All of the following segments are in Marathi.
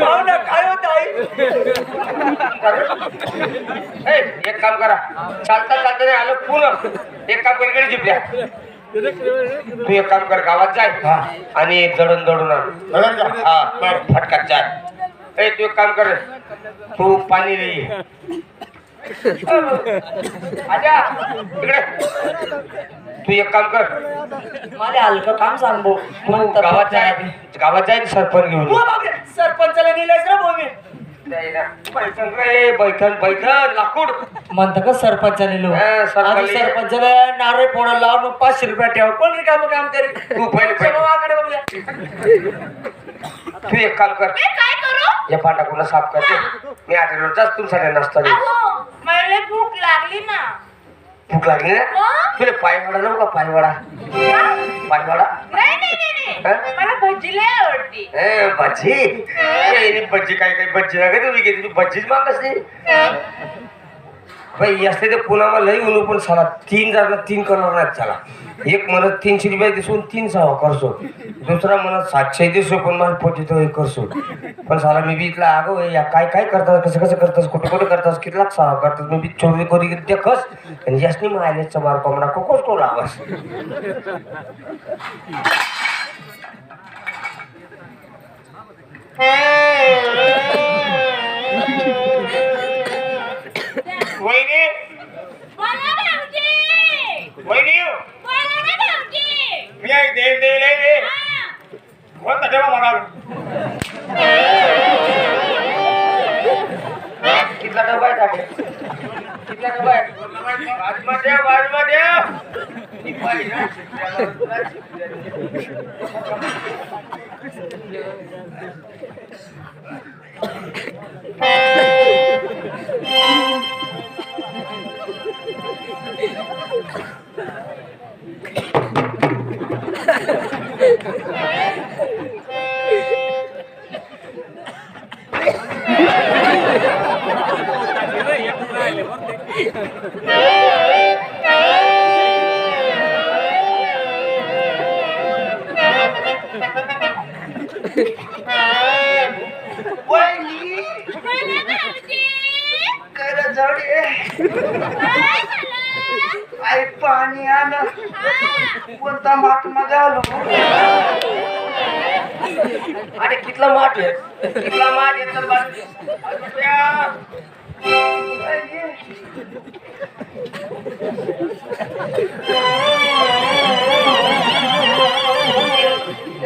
पाहू ना काय होत आई ए, एक काम करा. चालता चालता नाही आलं पुन्हा एक काम कर इकडे जिपल्या. तू एक काम कर गावात जाय आणि दडून दडून आण. बघा का? हा फटकात जाय ए तू एक काम कर. तू पाणी नाही. तू एक काम कर. मला हलकं काम सांग तू गावात जाय गावात जाय सरपंच घेऊन सरपंचाला नेलंयस रे भाऊ मी जाय ना. बैठन रे बैठन बैठन लाकूड. म्हणतं का सरपंचाला नेलो? हा, सरपंच. आधी सरपंचाला नारळ फोडायला लावून मग पाचशे रुपये ठेव. कोण रे काम काम करेल तू पहिले पहिले. चला वाकडे बघूया. तू एक काम कर. मी काय करू? या पांडाकुला साफ करते मी आठवड्यावर जास्त तुमच्यासाठी नाश्ता देईन अहो मला लय भूक लागली ना. भूक लागली ना? मग? तुला पायवाडा नको का पायवाडा? पायवाडा? हा? नाही. मला भजी लय आवडती. ए भजी? ए, भजी काय काय भजी ना का तुम्ही घेतली? तू भजीच मागस नाही बाई असते ते पुन्हा लई उन्हू पण साला तीन जागा तीन करणार नाहीत चला एक म्हणत तीनशे रुपये दिसून तीन सहा करसो दुसरा म्हणत सातशे दिसो पण मला पोटी तो एक करसो पण साला मी बी इथला अगो हे या काय काय करतात कसं कसं करतास कुठे कुठे करतास कितला सहा करतास मी बी चोरी करी ते कस? आणि यासनी मायलेजचा मार कोंबडा कोकोच कोण आवाज वहिनी कितला डबा आहे टाके कितला डबा आहे बाजूमध्ये बाजूमध्ये ही कर जाऊडे आई पाणी आण. कोणता माठमध्ये आलो अरे कितला माठ आहे? कितला माठ आहे तर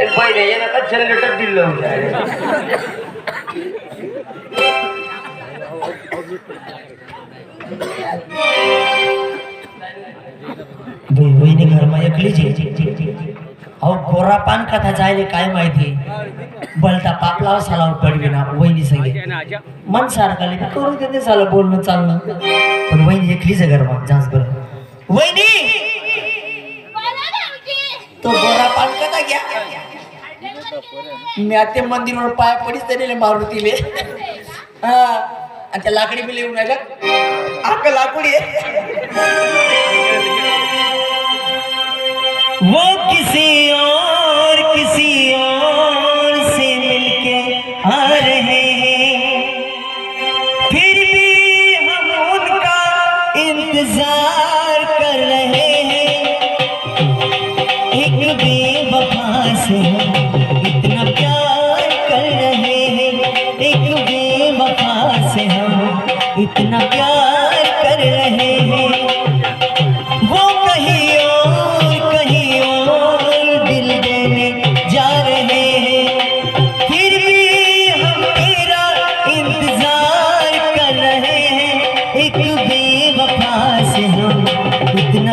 पहिले येणार नका जनरेटर दिलं बहिणी घरमा एकली अहो गोरा पान कथा जायले काय माहिती? बलता पापला साला पडवी ना वहिनी सगळे मन सारखाले करून देते साला बोलणं चालणं. पण वहिनी एकलीच आहे घरमा जास बरं. वहिनी! तो गोरा पान कथा घ्या. मी आता मंदिरवर पाय पडीच तरी मारुतीले. हा आणि त्या लाकडी बिल येऊन राहिल्या आक लाकडी वो किसी और किसी और से मिलके आ रहे हैं। फिर भी हम उनका इंतज़ार कर रहे हैं। एक बेवफा से इतना प्यार कर रहे हैं। एक बेवफा से हम इतना प्यार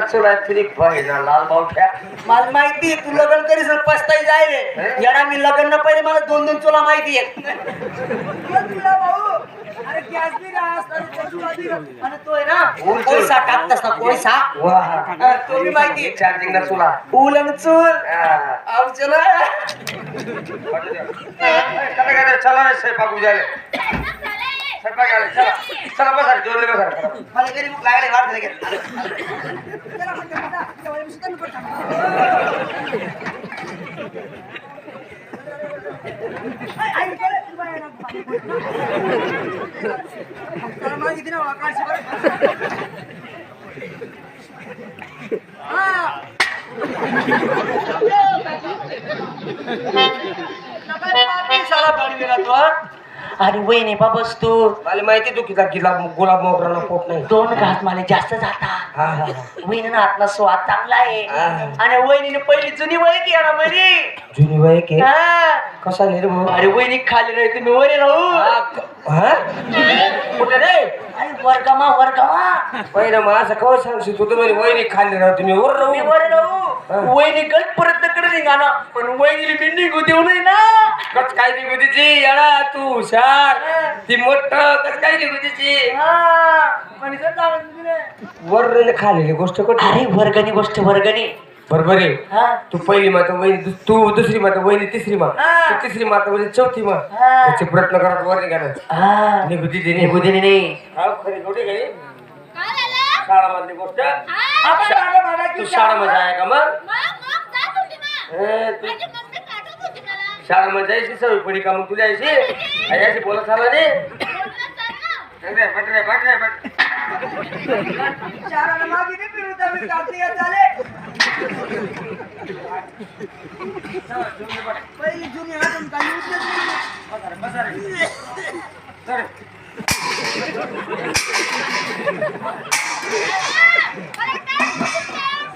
चुला पाहिजे लाल बावठ्या मला माहिती आहे, तू लग्न करीस पस्ताई जायले येडा मी लग्न न पहिले मला दोन दोन तुला माहिती आहे तुला भाऊ अरे गॅस बी रास, अरे चटणी बी रास. आणि तो आहे ना उलचूल. कोळसा टाकतास ना कोळसा. वा. हा, तो बी माहिती चार्जिंग ना तुला उलन चूल. चला चला स्वयंपाक उद्याले स्वयंपाक आले चला चला बसा जेवले बसा. मला घरी भूक लागली वाट झाली. हा. पापी साला पाडवीला तो, हा? आणि वहिनी बाबस तू. मला माहिती तू किती गुलाब गुलाब मोगराला पोट नाही. दोन घास मला जास्त जाता वहिनीनं आतला स्वाद चांगला आहे. आणि वहिनीने पहिली जुनी वय की ना म्हणे. जुनी वय के. कसा नाही रे भाऊ? अरे वहिनी खाली नाही तुम्ही वरी राहू? कुठे रे? अरे वर्गमा वर्गमा. पहिलं मग असं कवा सांगशील? तू तर म्हणे वहिनी खाल्ली राव तुम्ही वर मी राहू वरी राहू. वहिनी गट परत कडे निघाना पण वहिनीला मी निघू देऊ नाही ना. कच काय निघू तिची? येडा तू हुशार. ती मोठ कच काय निघू तिची? हा. म्हणे सर चांगलं तुझी रे. वर खाल्लेली गोष्ट कुठे अरे वर्गणी गोष्ट वर्गणी. बरोबर आहे. तू पहिली माता वहिनी तू दुसरी माता वहिनी तिसरी मा. तू तिसरी माता वहिनी चौथी मा. त्याचे प्रयत्न करत वर निघालं हा. निघू तिथे निघू नाही हा झालं? शाळामधली गोष्ट. तू शाळामध्ये आहे का मग? शाळामध्ये जायची सवय पडी का मग तुला यायची बोलत आला रे बट रे बट रे बट रे बट चाराला मागे दे फिरू मी चाले पहिली जुनी. अरे.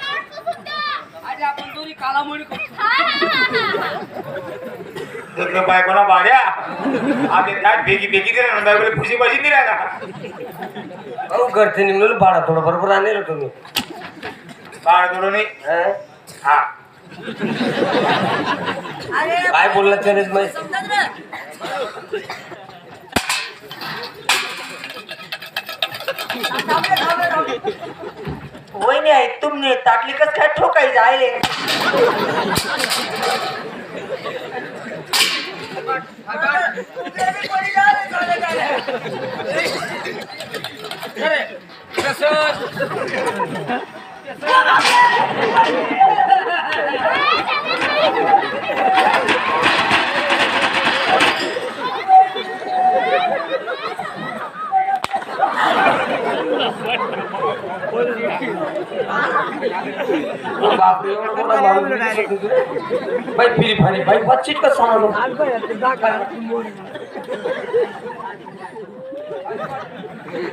आज आपण कालामोडी करू. हा, हा, हा, हा. तुझं बायकोला भाड्या आम्ही काय बेगी बेगी दिला ना बायकोला खुशी बाजी दिला ना अहो घरचे निघून भाडा थोडं बरोबर आणलं तुम्ही बाळ दोडून हं? हा अरे काय बोलला त्यानेच माहिती समजत ना थांबले, थांबले, थांबले. वहिनी आहे तुम्ही ताटली कस काय ठोकाय जायले तुझे बी कोणी जायले, चाले, चाले. बापरे एवढा मोठा माणूस दिसत होता रे. बाई फिरी फारी बाई बच्चीत का सांगतो त्यांना तेल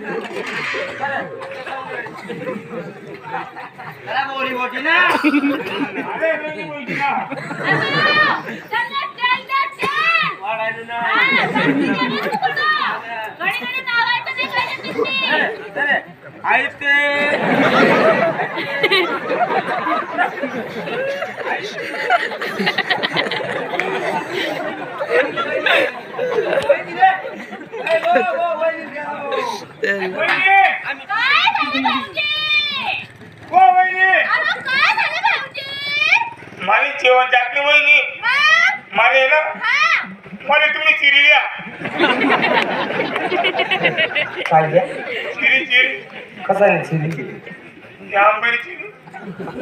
द्या, तेल. हा, सांगते की नाही तुला. घडी घडी नावायचं नाही पाहिजे तिथे. काय झालं भाऊजी? हो वहिनी? मला जेवण वहिनी मग? मला आहे ना हा. मला तुम्ही चिरी द्या काय द्या चिरी चिरी कसा नाही चिरी ती आंबारी चिरी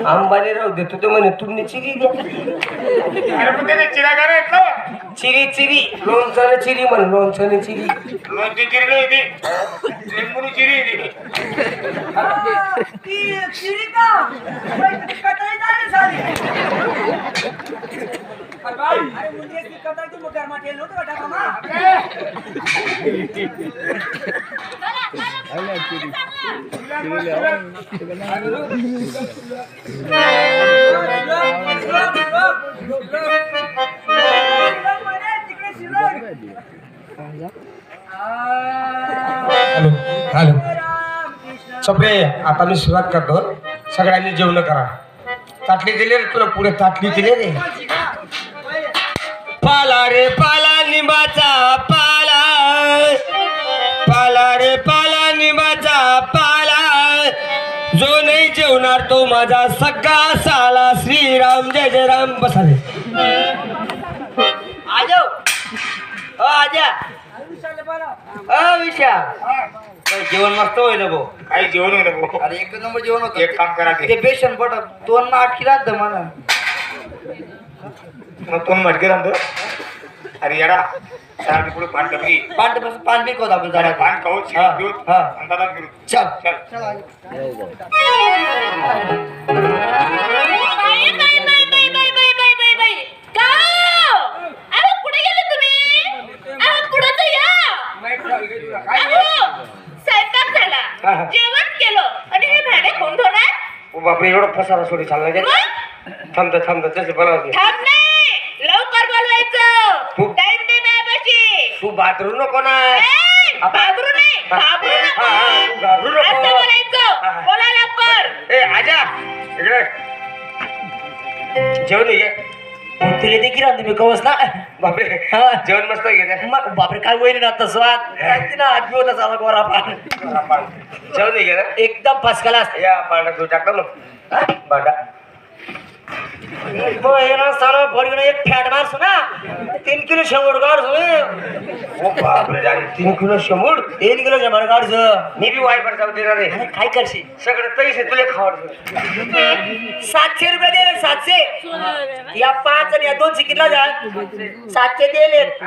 अंबानी राहू दे तू तर म्हणे तुम्ही चिरी द्या अरे पण चिरा करायचं ना चिरी चिरी लोणचं चिरी म्हण लोणचं चिरी लोणची चिरी नाही ती लिंबूनी चिरी आहे ती. हा, हॅलो सगळे आता मी सुरुवात करतो. सगळ्यांनी जेवण करा. ताटली दिले रे तुला पुढे ताटली दिले रे. पाला रे पाला निंबाचा पाला. अरे पाला निंबाचा पाला. जो नाही जेवणार तो माझा सगळा साला. श्रीराम जय जय राम. बसाले आजो. आजा ओ विशा. जेवण मस्त होईल भाऊ काही जेवण होईल भाऊ. अरे एक नंबर जेवण होतं. एक काम करा ते. बेसन पट दोन आठ किलो आणतं मला. मग दोन मटके राहतो अरे येडा सहा पुढे पान टपकी पान बस पान बी आपण जरा पान खाऊ हा, घेऊ हा. अंदाजा घेऊ चल. चल. फसारा सोडी चालला गे मग? थांबतं थांबतं तसे थांब नाही लवकर बोलवायचं! तू- टाइम दे माझ्यापाशी तू बाथरूम नको ना! ए, घाबरू नाही घाबरू हा, हा, तू घाबरू नको! नको. असं बोलायचं! हा. बोला लवकर! ए आजा! इकडे. जेवण घे तुला देखील आणतो मी कवस ना. बापरे. जेवण मस्त घेते मग बापरे काय होईल ना तसं ना आदमी होता चालला गोरा पान. जेवण घेत एकदम फसकाला असतं. या पाण्यात तू टाकतो ना बाटा एक फॅट मारसो ना तीन किलो शेंगोड काढसो ओ बापरे जाने तीन किलो शंभर तीन किलो शेंगोड काढसो मी बी वायफर जाऊ देणार रे अरे काय करशील? सगळं पैसे तुले खावड सातशे रुपये दिले सातशे. या पाच आणि या दोन कितला जा. सातशे दिले.